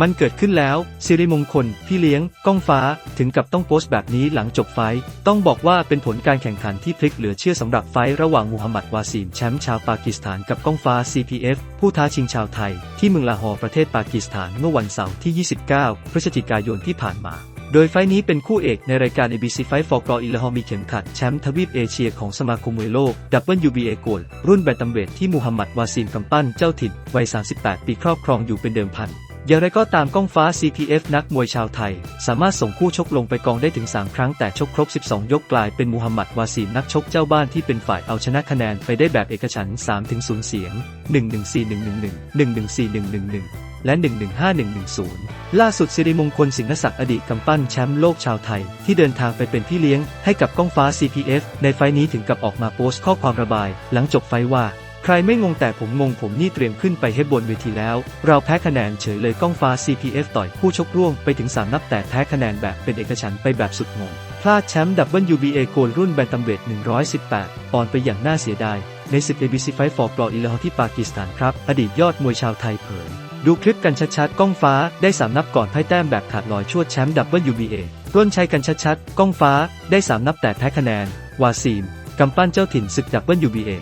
มันเกิดขึ้นแล้วสิริมงคล พี่เลี้ยง ก้องฟ้า ถึงกับต้องโพสต์แบบนี้หลังจบไฟท์ต้องบอกว่าเป็นผลการแข่งขันที่พลิกเหลือเชื่อสำหรับไฟท์ระหว่างมูฮัมหมัดวาซีมแชมป์ชาวปากีสถานกับก้องฟ้า CPF ผู้ท้าชิงชาวไทย ที่เมืองลาฮอร์ประเทศปากีสถานเมื่อวันเสาร์ที่ 29 พฤศจิกายนที่ผ่านมาโดยไฟท์นี้เป็นคู่เอกในรายการ ABC Fight for Gold อิลฮอมีเข็มขัดแชมป์ทวีปเอเชียของสมาคมมวยโลก WBA Gold รุ่นแบนตัมเวทที่มูฮัมหมัดวาซีมกำปั้นเจ้าถิ่นวัย 38 ปีครอบครองอยู่เป็นเดิมพัน อย่างไรก็ตามก้องฟ้า CPF นักมวยชาวไทย สามารถส่งคู่ชกลงไปกองได้ถึง 3 ครั้งแต่ชกครบ 12 ยกกลายเป็นมูฮัมหมัดวาซีมนักชกเจ้าบ้านที่เป็นฝ่ายเอาชนะคะแนนไปได้แบบเอกฉันท์3-0เสียง 114-111 114-111 และ 115110 ล่าสุดสิริมงคลสิงห์ศักดิ์อดีตกำปั้นแชมป์โลกชาวไทย ที่เดินทางไปเป็นพี่เลี้ยงให้กับก้องฟ้า CPF ในไฟล์นี้ถึงกับออกมาโพสต์ข้อความระบาย หลังจบไฟล์ว่า ใครไม่งงแต่ผมงงผมนี่เตรียมขึ้นไปให้บนเวทีแล้ว เราแพ้คะแนนเฉยเลยก้องฟ้า CPF ต่อยคู่ชกร่วมไปถึง 3 นับแต่แพ้คะแนนแบบเป็นเอกฉันท์ไปแบบสุดงง พลาดแชมป์ WBA โกลรุ่นแบนตัมเวท 118 ปอนด์ไปอย่างน่าเสียดาย ในศึก ABC Fight for Gold อิลฮอที่ปากีสถานครับ อดีตยอดมวยชาวไทยเผยดูคลิปกันชัดๆ ก้องฟ้าได้3นับก่อนพ่แต้มแบบขาดลอยชวดแชมป์ WBA ร่นชัยกันชัดๆ ก้องฟ้าได้3นับแต่แพ้คะแนน วาซีมกำปั้นเจ้าถิ่นศึก WBA